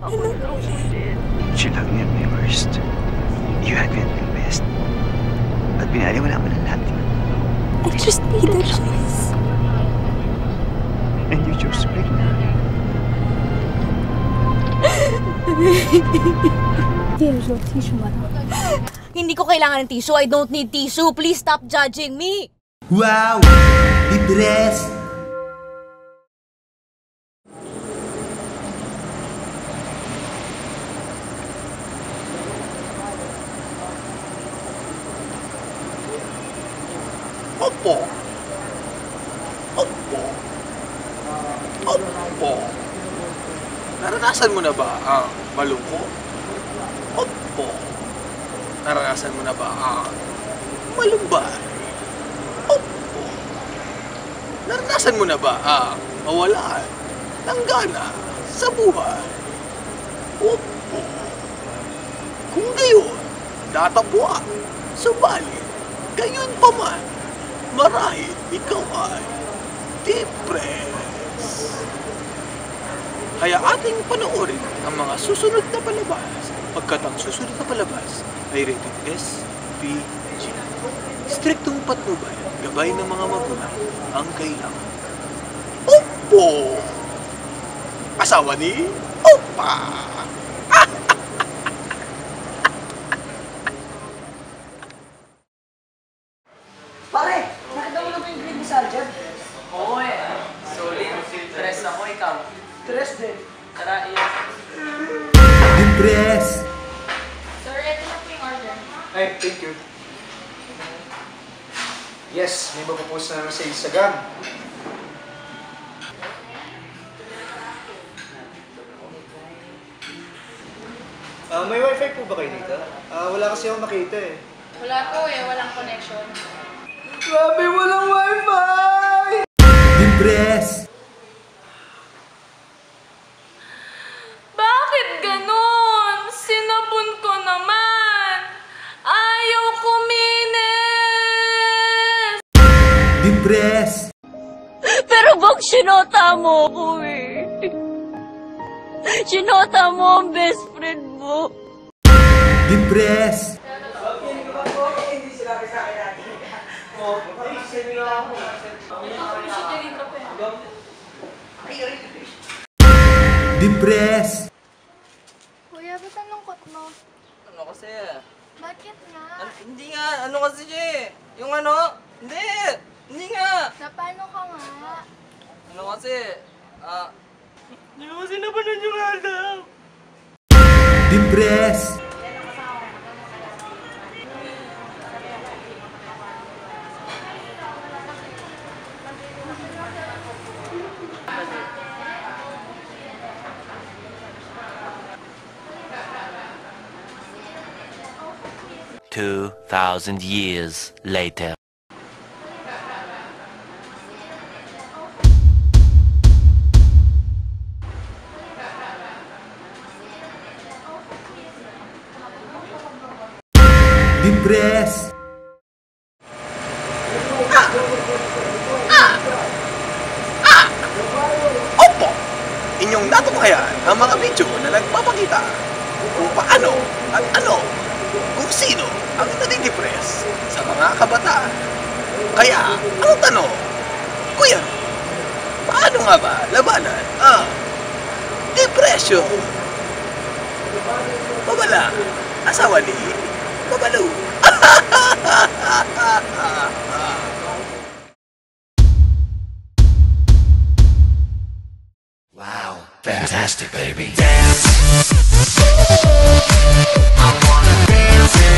But you loved me at my worst. You had me at my best. At pinaliwala mo na lahat. I just made a choice. And you chose to break me. Here's your tissue, madam. Hindi ko kailangan ng tissue. I don't need tissue. Please stop judging me. Wow! Ibres! Opo. Opo. Opo. Naranasan mo na ba ang malungkot? Opo. Naranasan mo na ba ang malumbay? Opo. Naranasan mo na ba ang mawalan ng gana sa buhay? Opo. Kung gayon, natapwa, subalit, gayon pa man, marahil ikaw ay depressed. Kaya ating panoorin ang mga susunod na palabas pagkat ang susunod na palabas ay rated S, P, G. Striktong patnubay, gabay ng mga magulang ang kailangan. Opo! Asawa ni Opa! Pare, nakita mo na ba yung green ni Sergeant? Oo eh. Solid. Stress ako ikaw. Tres din. Tara, iyan. Ibres! Sir, ito na po yung order. Ay, thank you. Yes, may mapapos na sales sa GAM. Ah, may wifi po ba kayo dito? Ah, wala kasi ako makita eh. Wala po eh. Walang connection. Grabe, Ganon? Sinabon ko naman. Ayaw kuminis. Ibres! Pero bang sinota mo ko eh. Sinota mo ang best friend mo. Ibres! Ibres! Ano kasi? Bakit nga? An hindi nga, ano kasi siya eh. Yung ano? Hindi! Hindi nga! Na paano ka nga? Ano kasi? Ah... Hindi ko kasi napanood yung alam! Depressed! 2,000 years later. Deep breath. inyong natutuhayan ang mga video na nagpapakita kung paano at ano kung sino ang nadidepress sa mga kabataan. Kaya, ang tanong, Kuya, paano nga ba labanan ang depression? Babala, asawa ni Babalu. Wow, fantastic, baby. Fantastic, baby. Wow,